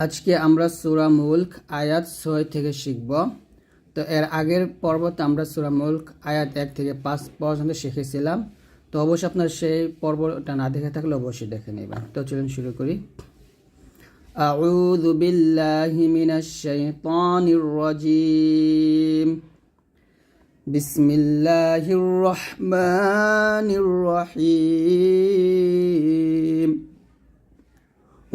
আজকে আমরা সুরা মুল্ক আয়াত ছয় থেকে শিখব তো এর আগের পর্বতে আমরা সুরা মুল্ক আয়াত এক থেকে পাঁচ পর্যন্ত শিখেছিলাম তো অবশ্যই আপনার সেই পর্বটা না দেখে থাকলে অবশ্যই দেখে নেবেন তো চলুন শুরু করি أعوذ بالله من الشيطان الرجيم بسم الله الرحمن الرحيم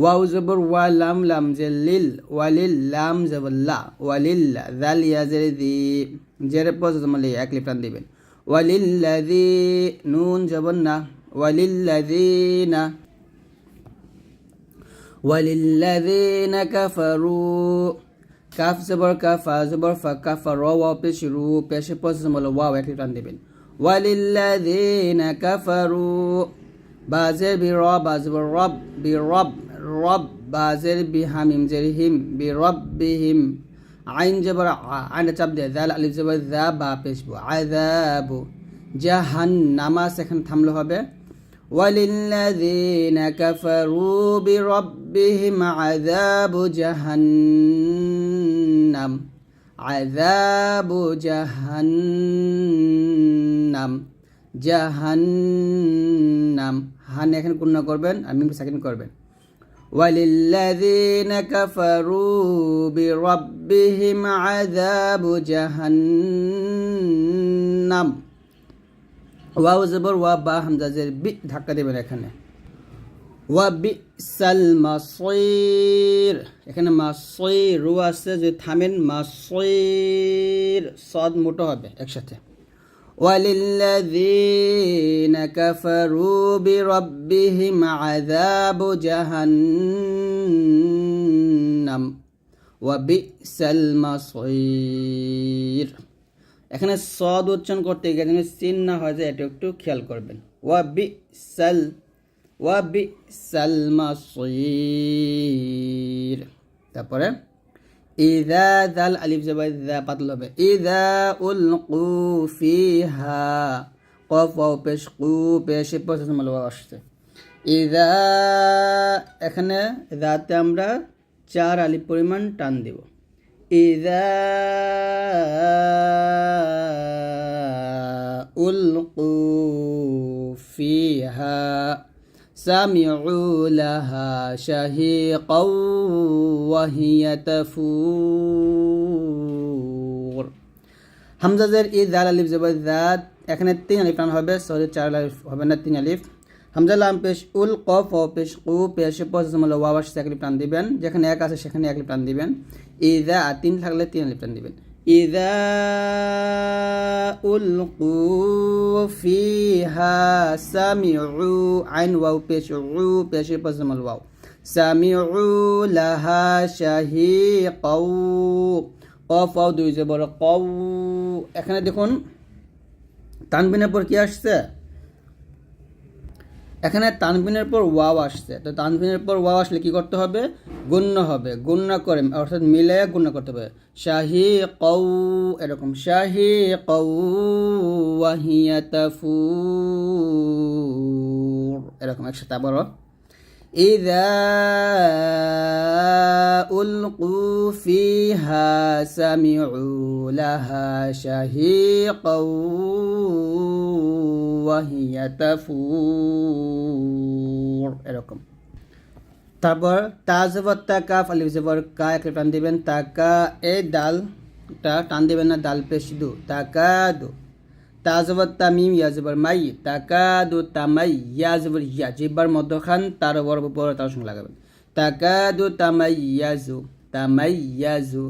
ওয়াও জবর ওয়া লাম লাম যে লিল ওয়ালিল লাম জবর লা ওয়ালিল জাল ইয়াজের দি, জের পজ জমলে এক লিপ্টান দিবেন। ওয়ালিল্লাযী নুন জবর না ওয়ালিল্লাযীনা ওয়ালিল্লাযীনা কাফারু, কাফ জবর কাফা জবর ফা কাফা র, ওয়াও পেশ রু, পেশে পজ জমলে ওয়াও এক লিপ্টান দিবেন। ওয়ালিল্লাযীনা কাফারু বাজের বি র বাজবর রব, বি রব। রব বাজের বি হামিম জের হিম বি রব বি হিম আইন জবর আইন চাপ দিয়ে জাল আলিফ জবর জা বা পেশবু আযাবু জাহান নামাজ এখানে থামলে হবে وللذين كفروا بربهم عذاب جهنم عذاب جهنم জাহান্নাম হান এখানে পূর্ণ করবেন আর মিম সেকেন্ড করবেন ওয়ালিল্লাযীনা কাফারু বিরাব্বিহিম আযাবু জাহান্নাম ওয়াও জবর ওয়া বা হামজা জের বি ধাক্কা দেবেন এখানে ওয়া বি সাল মাসির এখানে মাসির রু আছে যে থামেন মাসির সদ মোটো হবে একসাথে وللذين كفروا بربهم عذاب جهنم وبئس المصير এখানে সদ উচ্চারণ করতে গিয়ে যেন সিন না হয় যে এটা একটু খেয়াল করবেন ওয়া বি সাল ওয়া বি সাল মাসির তারপরে ইদা জাল আলিফ জবাই দা পাতল হবে ইদা উল ফিহা কফ ওয়াও পেশ কু পেশে পেশ মাল আসছে ইদা এখানে দাতে আমরা চার আলিফ পরিমাণ টান দেব ইদা উল ফিহা سمعوا لها شهيقا وهي تفور হামজাজের ই দাল আলিফ জবর দাত এখানে তিন আলিফ টান হবে সরি চার আলিফ হবে না তিন আলিফ হামজা লাম পেশ উল কফ ও পেশ কু পেশ পজিশন ওয়াবাস এক আলিফ টান দিবেন যেখানে এক আছে সেখানে এক আলিফ টান দিবেন ইদা তিন থাকলে তিন আলিফ টান দিবেন إذا ألقوا فيها سمعوا عين واو بيشعوا بيشي بزم الواو سمعوا لها شهيقا قف واو দুই জবর কউ এখানে দেখুন তানবিনের পর কি আসছে এখানে তানবিনের পর ওয়াও আসছে তো তানবিনের পর ওয়াও আসলে কি করতে হবে গুণ্য হবে গুণ্য করে অর্থাৎ মিলে গুণ্য করতে হবে শাহি কৌ এরকম শাহি কৌ ওয়াহিয়াতাফুর এরকম একসাথে আবারও إذا ألقوا فيها سمعوا لها شهيقا এরকম। তারপর তা জবর তা কাফ আলিফ জবর কা একটা টান দিবেন, তাকা এ ডালটা টান দিবেন না ডাল পেশ দু, তাকা দু। তা তামিম তা মিম মাই, তাকা দু তামাই ইয়া জবর ইয়া জিব্বার মধ্যখান তার বর বড় তার সঙ্গে লাগাবেন। তাকা দু তামাই ইয়াজু তামাই ইয়াজু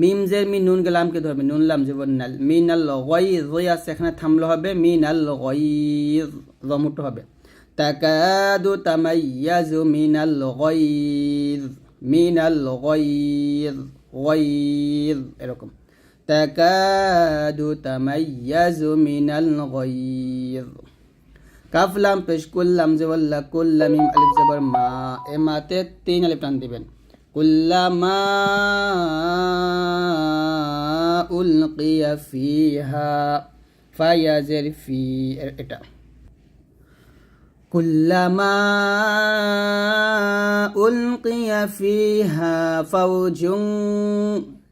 মিম জের মি নুন গেলাম কে ধরবে, নুন লাম জবর নাল, মিনাল গই রই আছে এখানে থামলে হবে, মিনাল গই রমুটো হবে। তাকাদু তামাইয়াজু মিনাল গইজ মিনাল গইজ গইজ এরকম। তাকাদু তামাইয়াজু মিনাল গইজ কাফলাম পেশ কুল্লাম জবল্লা কুল্লাম মিম আলিফ জবর মা, এ মাতে তিন আলিফ টান দিবেন। কুল্লামা উলকিয়া ফিহা ফায়াজের ফি এটা كلما ألقي فيها فوج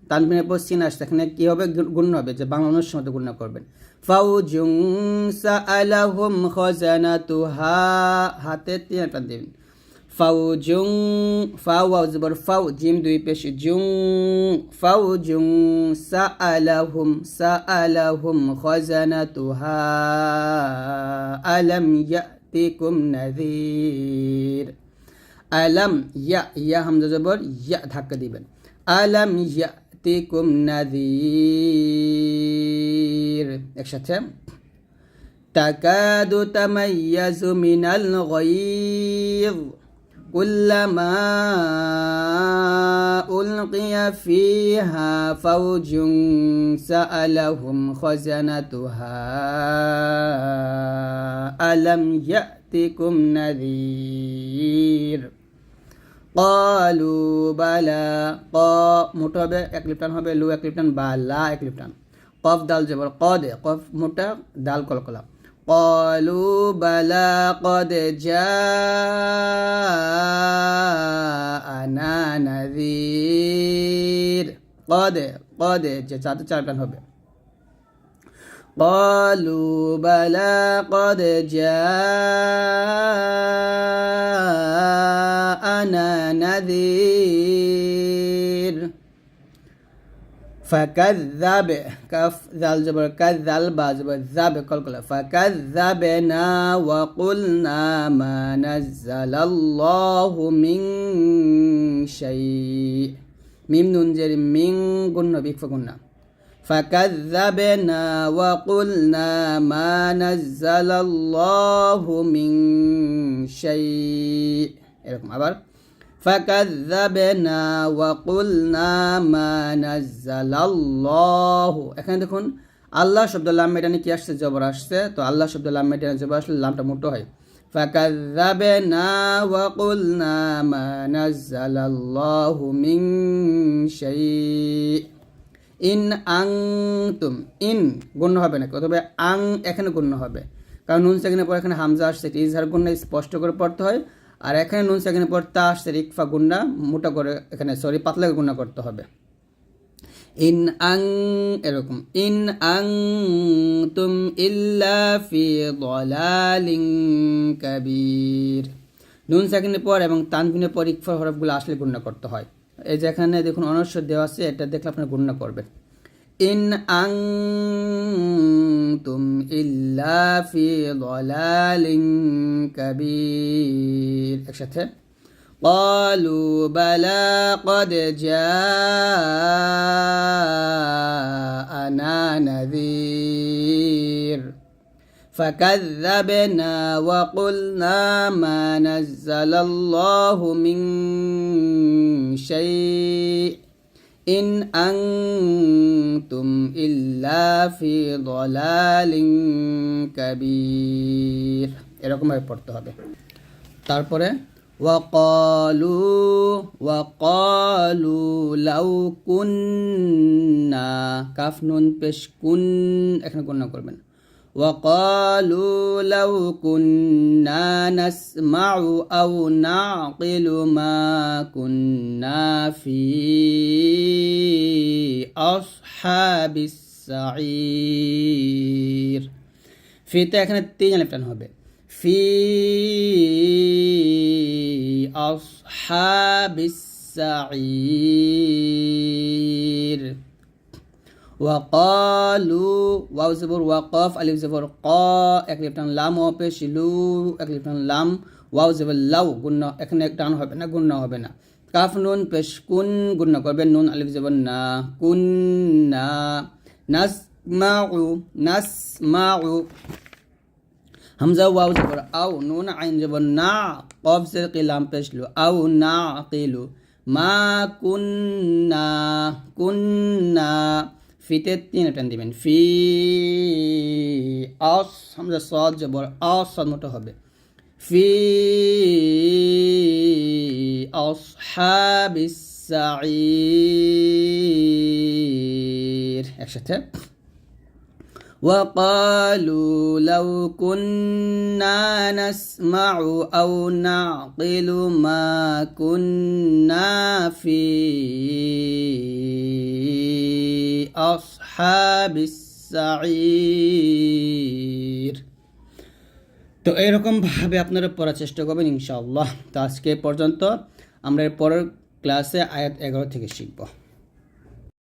তানবিনের পর সিন আসছে এখানে কি হবে গুণ হবে যে বাংলা অনুষ্ঠান মতো গুণ করবেন ফাউজুং সাআলাহুম খাজানাতুহা হাতে তিন টান দিবেন ফাউজুং ফাউ আজবর ফাউ জিম দুই পেশ জুং ফাউজুং সাআলাহুম সাআলাহুম খাজানাতুহা আলাম ইয়াতিকুম নাযীর আলাম ইয়া ইয়া হামজা জবর ইয়া ধাক্কা দিবেন আলাম ইয়াতিকুম নাযীর একসাথে তাকাদু তামাইয়াজু মিনাল গায়ব كلما ألقي فيها فوج سألهم خزنتها ألم يأتكم نذير قالوا بلى قا متوبة اكليبتان هبه لو اكليبتان بالا اكليبتان قف دال جبر قاد قف متى دال كلكلا ক দে কফ মোটা দাল কলকলা قالوا بلى قد جاءنا نذير قد قد যে চাতে চার টান হবে قالوا بلى قد جاءنا نذير فكذب كف ذال جبر كذل با جبر ذاب كل كل فكذبنا وقلنا ما نزل الله من شيء ميم نون جر من قلنا بيك فقلنا فكذبنا وقلنا ما نزل الله من شيء এরকম আবার ফাকাযাবনা ওয়া কুলনা মা নাযালাল্লাহু এখানে দেখুন, আল্লাহ শব্দ লাম কি আসছে? জবর আসছে। তো আল্লাহ শব্দ লাম মেডানে জবর আসলে লামটা মোটো হয়। ফাকাযাবনা ওয়া কুলনা মা নাযালাল্লাহু মিন শাই' ইন আং তুম ইন গণ্য হবে না। তবে আং এখানে গণ্য হবে। কারণ নুন সেখানে পর এখানে হামজা আসছে। ইজহার গণ্য স্পষ্ট করে পড়তে হয়। আর এখানে নুন সেখানে পর তা আসছে ইকফা গুন্না মোটা করে এখানে সরি পাতলা গুন্না করতে হবে। ইন আং, এরকম, ইন আং তুম ইল্লা ফি দলালিং নুন সেকেন্ডের পর এবং তানবিনের পর ইকফার হরফগুলো আসলে গুণনা করতে হয়। এই যে এখানে দেখুন অনস্বর দেওয়া আছে, এটা দেখলে আপনার গুণনা করবেন। إن أنتم إلا في ضلال كبير. أكشتها قالوا بلى قد جاءنا نذير. فكذبنا وقلنا ما نزل الله من شيء. إن أنتم إلا في ضلال كبير এরকমভাবে পড়তে হবে তারপরে وقالوا وقالوا لو كنا কাফ নুন পেশ কুন এখানে গণ্য করবেন وقالوا لو كنا نسمع أو نعقل ما كنا في أصحاب السعير ফিতে এখানে তিন আলিফ টান হবে ফি আসহাবিস সাঈর ওয়াকালু ওয়াউ জবর ওয়াকফ, আলিফ জবর ক, এক লিপটান লাম হবে শিলু এক লিপটান লাম ওয়াউ জবর লাউ গুণ্য এখানে টান হবে না গুণ্য হবে না। কাফ নুন পেশ কুন, গুণ করবে নুন, আলিফ জবর না, কুন না। নাস মাউ নাস মাউ হামজা ওয়াউ জবর আউ নুন, আইন জবর না, কফ জের কিলাম পেশলু আউ না কিলু মা কুন্না কুন্না ফিতে তিন টান দিবেন ফি অস হামজা সদ জবর অস মোটো হবে ফি অসহাবিস সাঈর একসাথে وقالوا لو كنا نسمع أو نعقل ما كنا في তো এরকমভাবে আপনারা পড়ার চেষ্টা করবেন ইনশাআল্লাহ। তো আজকে পর্যন্ত আমরা পরের ক্লাসে আয়াত এগারো থেকে শিখব।